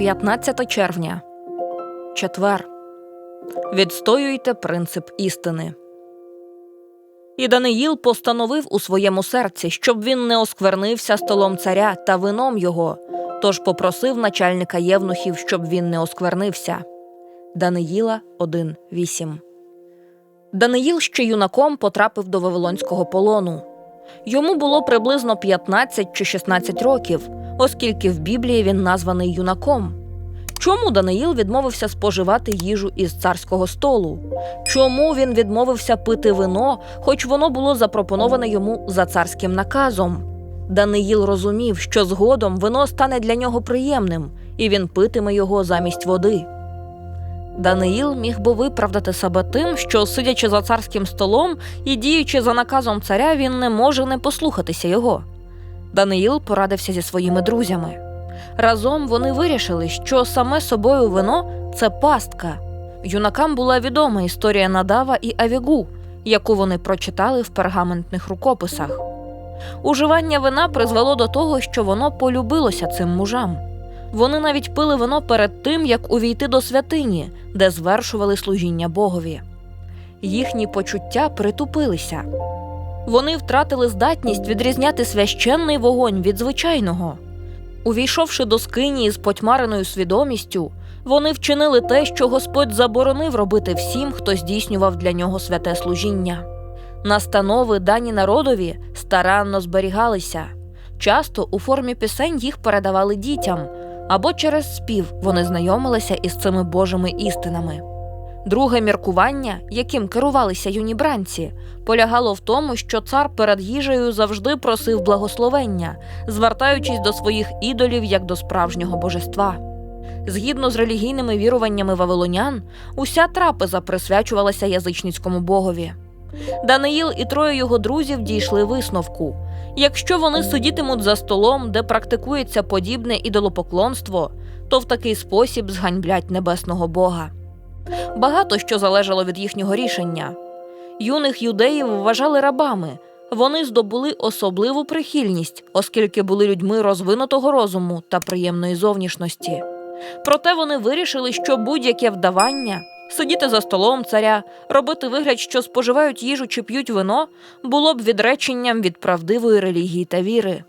15 червня. Четвер. Відстоюйте принцип істини. І Даниїл постановив у своєму серці, щоб він не осквернився столом царя та вином його, тож попросив начальника євнухів, щоб він не осквернився. Даниїла 1.8 Даниїл ще юнаком потрапив до Вавилонського полону. Йому було приблизно 15 чи 16 років, оскільки в Біблії він названий юнаком. Чому Даниїл відмовився споживати їжу із царського столу? Чому він відмовився пити вино, хоч воно було запропоноване йому за царським наказом? Даниїл розумів, що згодом вино стане для нього приємним, і він питиме його замість води. Даниїл міг би виправдати себе тим, що, сидячи за царським столом і діючи за наказом царя, він не може не послухатися його. Даниїл порадився зі своїми друзями. Разом вони вирішили, що саме собою вино це пастка. Юнакам була відома історія Надава і Авігу, яку вони прочитали в пергаментних рукописах. Уживання вина призвело до того, що воно полюбилося цим мужам. Вони навіть пили вино перед тим, як увійти до святині, де звершували служіння Богові. Їхні почуття притупилися. Вони втратили здатність відрізняти священний вогонь від звичайного. Увійшовши до скині з потьмареною свідомістю, вони вчинили те, що Господь заборонив робити всім, хто здійснював для нього святе служіння. Настанови, дані народові, старанно зберігалися. Часто у формі пісень їх передавали дітям, або через спів вони знайомилися із цими Божими істинами. Друге міркування, яким керувалися юні бранці, полягало в тому, що цар перед їжею завжди просив благословення, звертаючись до своїх ідолів як до справжнього божества. Згідно з релігійними віруваннями вавилонян, уся трапеза присвячувалася язичницькому богові. Даниїл і троє його друзів дійшли висновку: якщо вони сидітимуть за столом, де практикується подібне ідолопоклонство, то в такий спосіб зганьблять небесного Бога. Багато що залежало від їхнього рішення. Юних юдеїв вважали рабами. Вони здобули особливу прихильність, оскільки були людьми розвинутого розуму та приємної зовнішності. Проте вони вирішили, що будь-яке вдавання, сидіти за столом царя, робити вигляд, що споживають їжу чи п'ють вино, було б відреченням від правдивої релігії та віри.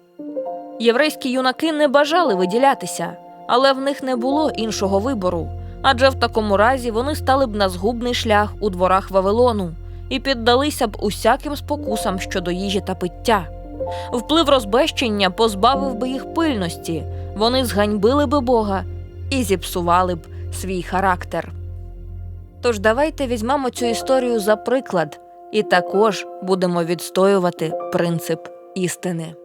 Єврейські юнаки не бажали виділятися, але в них не було іншого вибору, адже в такому разі вони стали б на згубний шлях у дворах Вавилону і піддалися б усяким спокусам щодо їжі та пиття. Вплив розбещення позбавив би їх пильності, вони зганьбили би Бога і зіпсували б свій характер. Тож давайте візьмемо цю історію за приклад і також будемо відстоювати принцип істини.